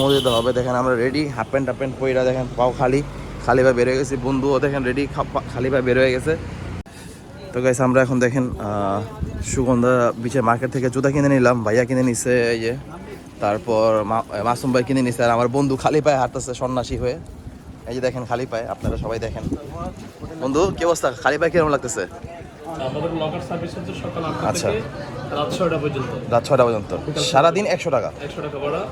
সময় দিতে হবে। দেখেন আমরা ready half pant half pant পইরা দেখেন পাও খালি খালি ভাবে বের হয়ে গেছি। বন্ধুও দেখেন রেডি খালি ভাবে বের হয়ে গেছে। তো গাইস আমরা এখন দেখেন সুগন্ধা বিচের মার্কেট থেকে জুতা কিনে নিলাম। ভাইয়া কিনে নিছে এই যে। তারপর মাসুম ভাই কিনে নিছে। আর আমার বন্ধু খালি পায়ে হাঁটতেছে সন্ন্যাসী হয়ে। এই যে দেখেন খালি পায়ে আপনারা সবাই দেখেন। বন্ধু কি অবস্থা? খালি পায়ে কীরকম লাগতেছে? আমাদের লকার সার্ভিস হচ্ছে সকাল আটটা আচ্ছা। থেকে রাত ছয়টা পর্যন্ত। রাত ছটা পর্যন্ত। সারাদিন একশো টাকা। একশো টাকা ভাড়া।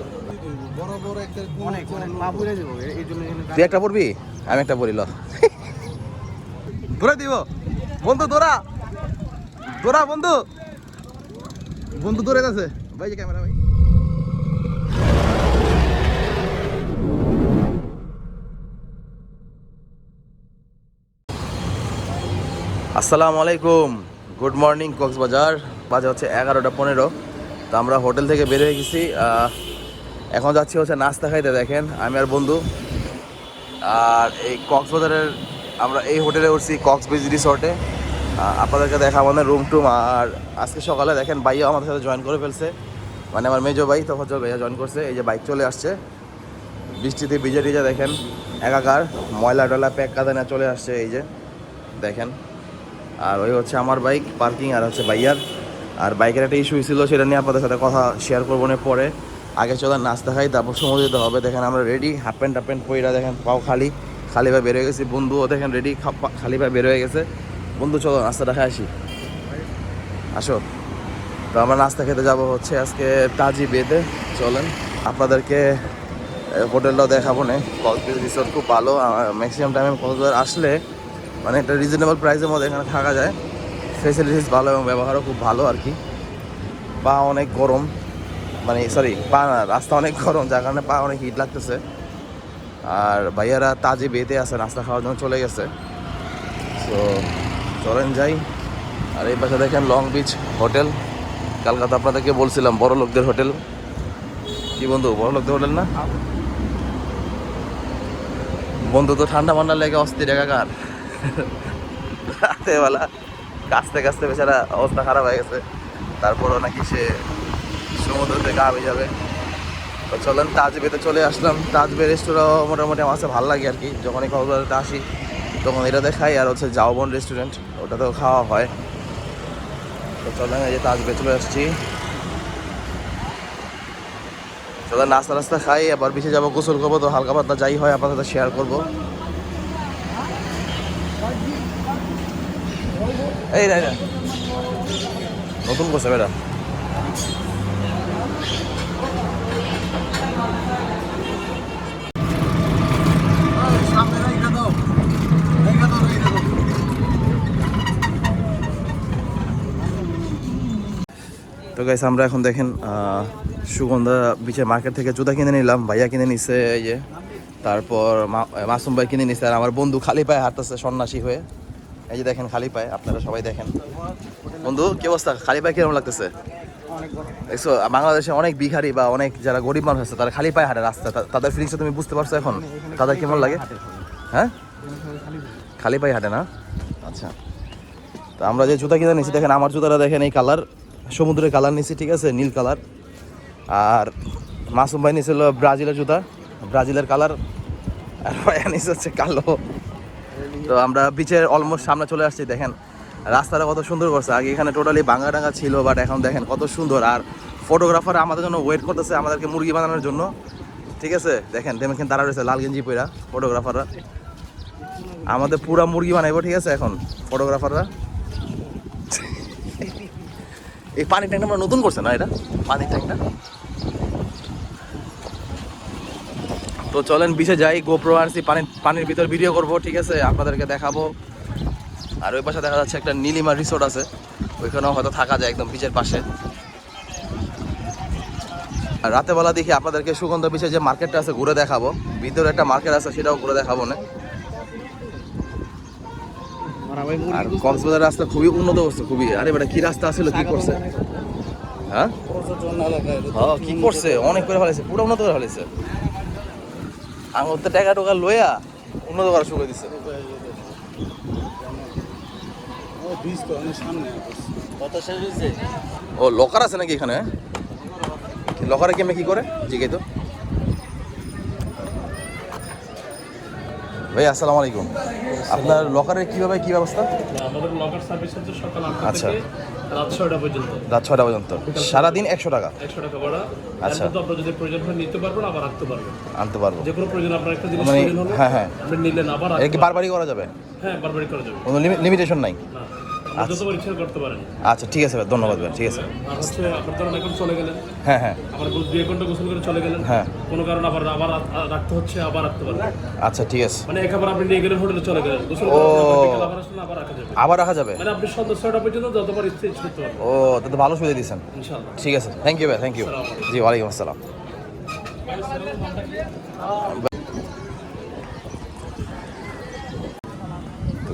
অনেক অনেক পা পুড়ে যাব এই জন্য তুই একটা পড়বি? আমি একটা পড়িল তোরা দিব। বন্ধু তোরা তোরা বন্ধু। বন্ধু তোরে আছে ভাই যে ক্যামেরা ভাই। আসসালামু আলাইকুম। Good morning Cox's Bazar. বাজে হচ্ছে এগারোটা পনেরো। তো আমরা হোটেল থেকে বের হয়ে গেছি এখন যাচ্ছি হচ্ছে নাস্তা খাইতে, দেখেন। আমি আর বন্ধু। আর এই কক্সবাজারের আমরা এই হোটেলে উঠছি কক্স বিচ রিসর্টে। আপনাদেরকে দেখা আমাদের রুম টুম। আর আজকে সকালে দেখেন ভাইয়া আমাদের সাথে জয়েন করে ফেলছে। মানে আমার মেজো ভাই হচ্ছে ভাইয়া জয়েন করছে। এই যে বাইক চলে আসছে। বৃষ্টিতে ভিজে টিজে দেখেন, একাকার। ময়লা টয়লা প্যাক কাদানা চলে আসছে এই যে, দেখেন। আর ওই হচ্ছে আমার বাইক পার্কিং আর হচ্ছে ভাইয়ার। আর বাইকের একটা ইস্যু ছিল, সেটা নিয়ে আপনাদের সাথে কথা শেয়ার করব না পরে। আগে চলে, নাস্তা খাই, তারপর সময় দিতে হবে। দেখেন আমরা ready half pant half pant পইরা দেখেন পাও খালি। খালি ভাবে বের হয়ে গেছি, বন্ধুও দেখেন রেডি খালি ভাবে বের হয়ে গেছে। বন্ধু, চলো, নাস্তাটা খাই আসি। আসো। তো আমরা নাস্তা খেতে যাব হচ্ছে আজকে তাজি বেদে। চলেন, আপনাদেরকে হোটেলটাও দেখাবো না। কক্সবাজার রিসোর্ট খুব ভালো। ম্যাক্সিমাম টাইমে কক্সবাজার আসলে মানে একটা রিজনেবল প্রাইসের মধ্যে এখানে থাকা যায়। ফেসিলিটিস ভালো এবং ব্যবহারও খুব ভালো আর কি। বা অনেক গরম। মানে সরি পা না, রাস্তা অনেক গরম, যার কারণে পা অনেক হিট লাগতেছে। আর ভাইয়ারা তাজে বেতে আছে, নাস্তা খাওয়ার জন্য চলে গেছে। তো চলেন যাই। আর এই পাশে দেখেন লং বিচ হোটেল কালকাতা আপনাদেরকে বলছিলাম, বড় লোকদের হোটেল কি বন্ধু, বড় লোকদের হোটেল না? বন্ধু, তো ঠান্ডা মান্ডা লেগে অস্থির, একাকার। রাতেবেলা কাছতে কাছতে বেচারা অবস্থা খারাপ হয়ে গেছে। তারপরও নাকি সে সমুদ্রতে গা হয়ে যাবে। তো চলেন, তাজবেতে চলে আসলাম। তাজবে রেস্টুরেন্ট মোটামুটি আমার কাছে ভালো লাগে আর কি। যখনই কক্সবাজারতে আসি, তখন এটাতে খাই আর হচ্ছে জাওবন রেস্টুরেন্ট ওটাতেও খাওয়া হয়। তো চলেন, এই যে তাজবে চলে আসছি। চলেন, নাস্তা নাস্তা খাই। আবার বিছে যাব, গোসল করব। তো হালকা পাতলা যাই হয় আপনার সাথে শেয়ার করব এই। নতুন করছে, বেটা সামনে রাইখা দাও রাইখা দাও রাইখা দাও তো গাইস আমরা এখন দেখেন সুগন্ধা বিচের মার্কেট থেকে জুতা কিনে নিলাম, ভাইয়া কিনে নিছে, এই যে। তারপর মাসুম ভাই কিনে নিছে, আর আমার বন্ধু খালি পায়ে হাঁটতেছে, সন্ন্যাসী হয়ে। এই যে দেখেন, খালি পায়ে, আপনারা সবাই দেখেন। বন্ধু, কি অবস্থা? খালি পায়ে কীরকম লাগতেছে? দেখছ, বাংলাদেশে অনেক বিহারি বা অনেক যারা গরিব মানুষ আছে, তারা খালি পায়ে হাঁটে রাস্তা তাদের ফিলিংসটা তুমি বুঝতে পারছ এখন? তাদের কেমন লাগে? হ্যাঁ? খালি পায়ে হাঁটে না? আচ্ছা। তো আমরা যে জুতা কিনে নিছি, দেখেন, আমার জুতাটা দেখেন এই কালার সমুদ্রের কালার নিয়েছি ঠিক আছে? নীল কালার। আর মাসুম ভাই নিয়েছিল ব্রাজিলের জুতা। ব্রাজিলের কালার। আর ভাইয়া নিচে হচ্ছে কালো। তো আমরা বিচের অলমোস্ট সামনে চলে আসছি, দেখেন। রাস্তাটা কত সুন্দর করছে। আগে এখানে টোটালি ভাঙা ডাঙ্গা ছিল বাট এখন দেখেন কত সুন্দর। আর ফটোগ্রাফার আমাদের জন্য ওয়েট করতেছে আমাদেরকে মুরগি বানানোর জন্য। ঠিক আছে? দেখেন দেখেন তারা রয়েছে লাল গেঞ্জি পইরা ফটোগ্রাফাররা আমাদের পুরা মুরগি বানাইবো, ঠিক আছে, এখন ফটোগ্রাফাররা এই পানির ট্যাঙ্কটা আমরা নতুন করছে না এটা? পানির ট্যাঙ্কটা তো চলেন বিচে যাই গোপ্রো আনছি পানির পানির ভিতর ভিডিও করব, ঠিক আছে? আপনাদেরকে দেখাবো। আর ওই পাশে দেখা যাচ্ছে একটা নীলিমা রিসোর্ট আছে। ওইখানেও হয়তো থাকা যায় একদম বিচের পাশে। আর রাতে বেলা দেখি আপনাদেরকে সুগন্ধ বিচে যে মার্কেটটা আছে, ঘুরে দেখাবো। ভিতরে একটা মার্কেট আছে, সেটাও ঘুরে দেখাবো না। আর কক্সবাজার রাস্তা খুবই উন্নত হচ্ছে খুবই। আরে বেটা, কি রাস্তা আসলে, কি করছে? হ্যাঁ? হ্যাঁ কি করছে? অনেক করে ফেলেছে পুরো উন্নত করে ফেলেছে আমার তো টাকা টোকা লইয়া উন্নত করা শুরু করে হয়েছে ও লকার আছে নাকি এখানে? লকারে কেমে কি করে? জিগে তো। ভাই আসসালামু আলাইকুম। আপনার লকারের কীভাবে কী ব্যবস্থা? আমাদের লকার সার্ভিস হচ্ছে সকাল আটটা আচ্ছা। থেকে রাত ছয়টা পর্যন্ত। রাত ছয়টা পর্যন্ত। সারাদিন একশো টাকা? একশো টাকা ভাড়া। আচ্ছা। আপনার যদি প্রয়োজন হয় নিতে পারবেন আবার রাখতে পারবেন। আনতে পারব। যে কোনো প্রয়োজন আপনার একটা জিনিস মানে- হ্যাঁ, হ্যাঁ। আপনি নিলেন আবার এটা কি বারবারই করা যাবে? হ্যাঁ বারবারই করা যাবে। কোনো লিমিটেশন নাই? না। পারেন। আচ্ছা ঠিক আছে ভাই ধন্যবাদ ভাই ঠিক আছে। এখন চলে গেলেন? হ্যাঁ হ্যাঁ। আবার গো- দুই ঘণ্টা গোসল করে চলে গেলেন? হ্যাঁ। কোনো কারণে আবার আবার রাখতে হচ্ছে আবার রাখতে আচ্ছা ঠিক আছে। মানে একবার আপনি নিয়ে গেলেন হোটেলে চলে গেলেন। গোসল। আবার রাখা যাবে। আবার রাখা যাবে? মানে আপনি সন্ধ্যা ছয়টা পর্যন্ত যতবার ইচ্ছে ইচ্ছে করতে পারবেন। ও তাতে ভালো সুবিধা দিয়েছেন। ইনশাআল্লাহ। ঠিক আছে থ্যাংক ইউ ভাই থ্যাংক ইউ জি ওয়ালাইকুম আসসালাম।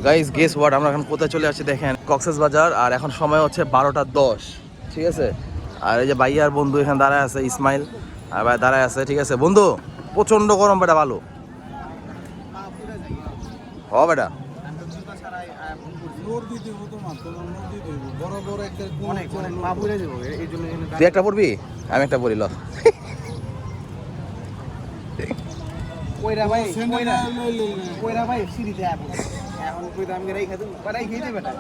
গাইস গেস ওয়াট আমরা এখন কোথায় চলে আসছি দেখেন? কক্সেস বাজার আর এখন সময় হচ্ছে বারোটা দশ। ঠিক আছে? আর এই যে ভাইয়ার বন্ধু এখানে দাঁড়ায় আছে ইসমাইল আর ভাই দাঁড়ায় আছে, ঠিক আছে? বন্ধু প্রচণ্ড গরম বেটা, ভালো। হ, বেটা। তুই একটা পড়বি আমি একটা পড়ি ভাই সিঁড়িতে এখন কইরা আমি রেখে দেবো? বাড়াই খেয়ে দেবে না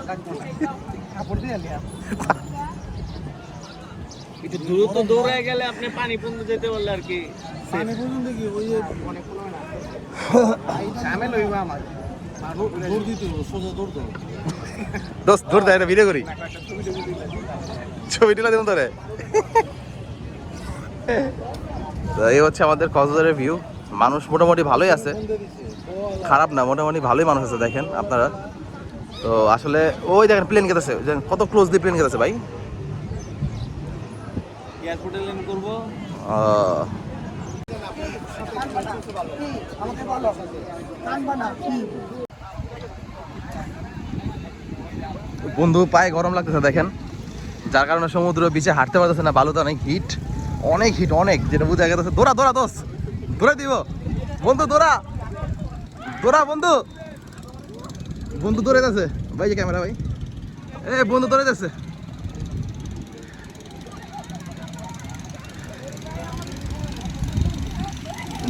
কাপড় দিয়ে আলি একটু দ্রুত দৌড়ে গেলে আপনি পানি পর্যন্ত যেতে পারলে আর কি পানি পর্যন্ত কি? ওই যে অনেক কোনো না। ঝামেল হইব আমার। জোর দিতে সোজা দৌড় দাও। দোস্ত ধর দেয় ভিডিও করি। ছবি তুলে দেবো তোরে। তো এই হচ্ছে আমাদের কক্সবাজারের ভিউ মানুষ মোটামুটি ভালোই আছে। খারাপ না মোটামুটি ভালোই মানুষ আছে দেখেন আপনারা। তো আসলে ওই দেখেন প্লেন গেতেছে। কত ক্লোজলি প্লেন গেতেছে ভাই। এয়ারপোর্টে ল্যান্ড করব। বন্ধু পায়ে গরম লাগতেছে দেখেন। যার কারণে সমুদ্র বিচে হাঁটতে পারতেছে না বালুতে অনেক হিট অনেক হিট অনেক যেটা বুঝা গেছে। দৌড়া দৌড়া দোষ দৌড়া দিব। বন্ধু, দৌড়া। দৌড়া, বন্ধু। বন্ধু দৌড়ে যাচ্ছে। ভাই, যে ক্যামেরা, ভাই। এ, বন্ধু দৌড়ে যাচ্ছে।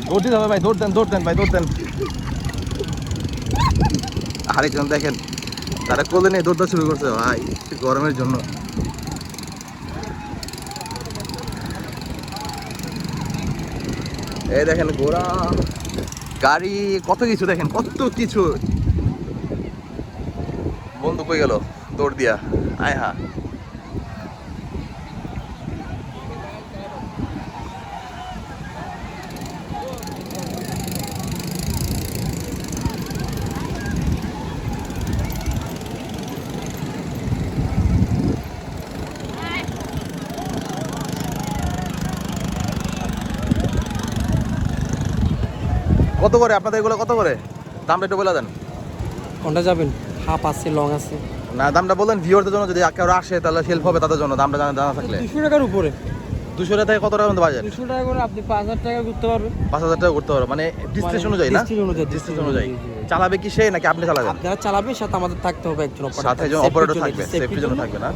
দৌড় দিতে ভাই। দৌড় দেন ভাই দেন। আরেকজন দেখেন? তারা কোলে নিয়ে দৌড়তে শুরু করছে, ভাই। গরমের জন্য। এই দেখেন ঘোড়া। গাড়ি, কত কিছু দেখেন, কত কিছু। বন্ধু কই গেল দৌড় দিয়া। আয় হা। কত করে? আপনাদের এগুলো কত করে? দামটা একটু বলে দেন। কোনটা যাবেন? হাফ আছে লং আছে। না দামটা বলেন ভিউয়ারদের জন্য যদি কেউ আসে তাহলে হেল্প হবে তাদের জন্য দামটা জানা জানা থাকলে। দুশো টাকার উপরে। দুশো টাকা থেকে কত টাকা পর্যন্ত বাজেট দুশো টাকা করে আপনি পাঁচ হাজার টাকা করতে পারবেন। পাঁচ হাজার টাকা করতে পারো মানে ডিস্টেন্স মানে অনুযায়ী না? ডিস্টেন্স অনুযায়ী। চালাবে কি সে নাকি আপনি চালাবেন? আপনারা চালাবেন সাথে আমাদের থাকতে হবে একজন। সাথে একজন জন্য, থাকবে, safety জন্য থাকবে না?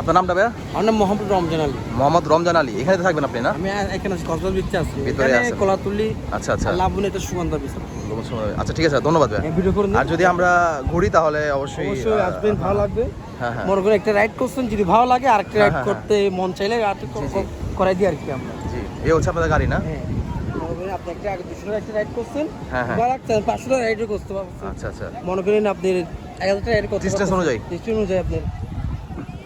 আপনার নামটা ভাইয়া? আমার নাম মোহাম্মদ রমজান আলী। মোহাম্মদ রমজান আলী। এখানে থাকবেন আপনি না? আমি এখানে আছি কক্সবাজার বিচে আছি। ভিতরে এখানে আছেন। কলাতুলি আচ্ছা আচ্ছা। লাভুন এটা সুগন্ধা বিচ। আচ্ছা ঠিক আছে ধন্যবাদ ভাইয়া। ভিডিও করে নিন। আর যদি আমরা ঘুরি তাহলে অবশ্যই অবশ্যই আসবেন ভালো লাগবে। হ্যাঁ হ্যাঁ। মনে করেন একটা রাইড করছেন যদি ভালো লাগে আরেকটা হ্যাঁ, রাইড হ্যাঁ, করতে মন চাইলে আর করাই দিই আর কি আমরা। জি এই হচ্ছে আপনাদের গাড়ি না? হ্যাঁ। আপনি একটা আগে দুশো একটা রাইড করছেন হ্যাঁ, হ্যাঁ। পাঁচশো রাইডও করতে আচ্ছা আচ্ছা। মনে করেন আপনি এক হাজার রাইড করতে অনুযায়ী? অনুযায়ী আপনার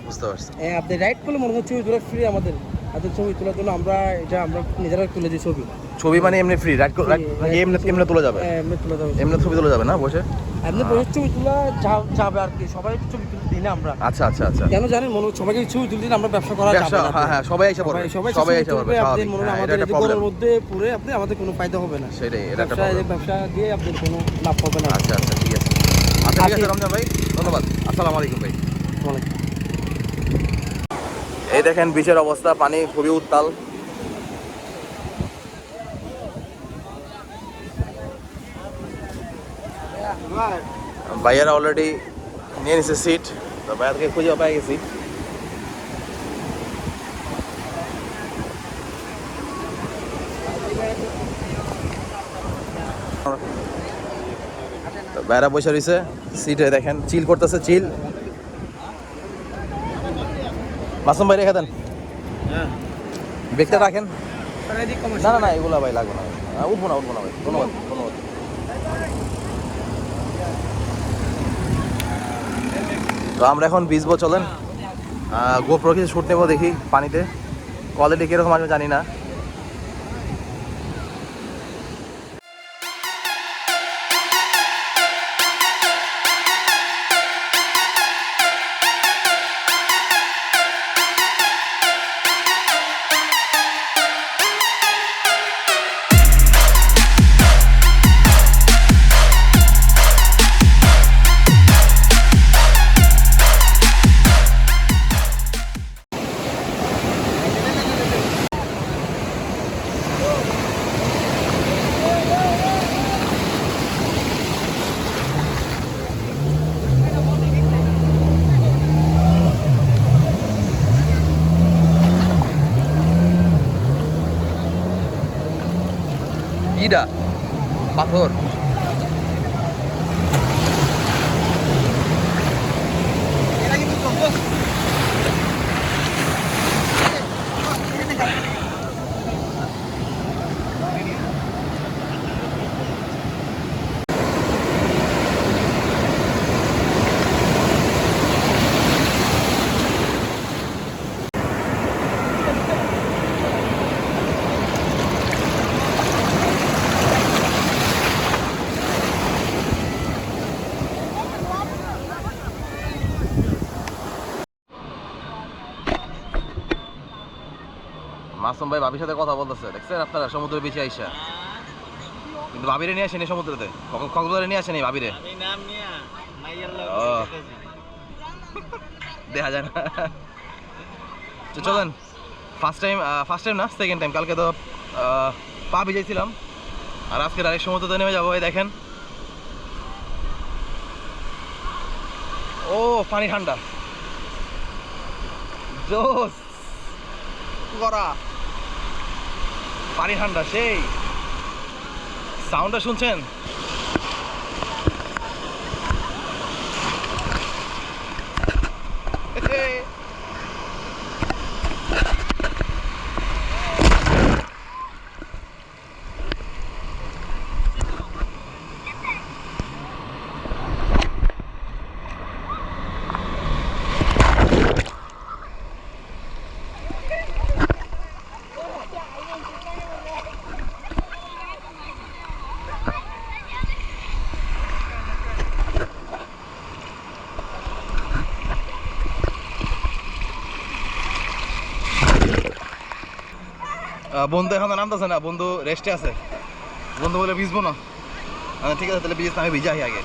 বুঝতে পারছি। হ্যাঁ আপনি করলে মনে হচ্ছে ছবি তোলা ফ্রি আমাদের। হাতের ছবি তোলার জন্য আমরা এটা আমরা নিজেরা তুলে দিই ছবি। ছবি মানে এমনি ফ্রি নাকি এমনি এমনি তোলা যাবে। হ্যাঁ, এমনি তুলে দেবো এমনি ছবি তোলা যাবে না বসে? এমনি বসে ছবি তোলা যা- যাবে আর কি। সবাই ছবি তুলে দিই না আমরা। আচ্ছা আচ্ছা আচ্ছা। কেন জানেন? মনে হচ্ছে সবাইকে ছবি তুলতে আমরা ব্যবসা করা যাবে না। হ্যাঁ হ্যাঁ সবাই এসে পড়বে। সবাই সবাই সবাই এসে পড়বে আপনি মনে হয় হ্যাঁ, আমাদের মধ্যে পুরে আপনি আমাদের কোনো ফায়দা হবে না। সেটাই এটা একটা ব্যবসা দিয়ে কোনো লাভ হবে না। আচ্ছা আচ্ছা ঠিক আছে। আচ্ছা ঠিক আছে। রমজান ভাই ধন্যবাদ। আসসালামু আলাইকুম ভাই। ওয়ালাইকুম। এই দেখেন বিচের অবস্থা, পানি খুবই উত্তাল। ভাইয়ারা অলরেডি নিয়ে নিছে সিট তো ভাইয়া থেকে খুঁজে পাই গেছি। বাইরা বসে রয়েছে সিটে দেখেন চিল করতেছে চিল মাসুম ভাই রেখে দেন। ব্যাগটা রাখেন। না না না এগুলো ভাই লাগবে না। উঠবো না উঠবো না ভাই। ধন্যবাদ ধন্যবাদ। তো আমরা এখন ভিজবো চলেন। গোপ্রো কিছু শুট নেব দেখি পানিতে। কোয়ালিটি কীরকম আসবে জানি না। ইডা পাথর। মাসুম ভাই ভাবির সাথে কথা বলতেছে। দেখছেন আপনারা? সমুদ্রের বেশি আইসা। কিন্তু ভাবিরে নিয়ে আসেনি সমুদ্রতে। কখন কক্সবাজারে নিয়ে আসেনি ভাবিরে। দেখা যায় না। চলেন। ফার্স্ট টাইম ফার্স্ট টাইম না? সেকেন্ড টাইম কালকে তো পা ভিজাইছিলাম। আর আজকে ডাইরেক্ট সমুদ্রতে নেমে যাব। এই দেখেন। ও পানি ঠান্ডা। জোস। করা। পানি ঠান্ডা সেই। সাউন্ডটা শুনছেন? বন্ধু এখন নামতেছে না, বন্ধু রেস্টে আছে। বন্ধু বলে ভিজবো না। ঠিক আছে, তাহলে ভিজে আমি ভিজাই আগে।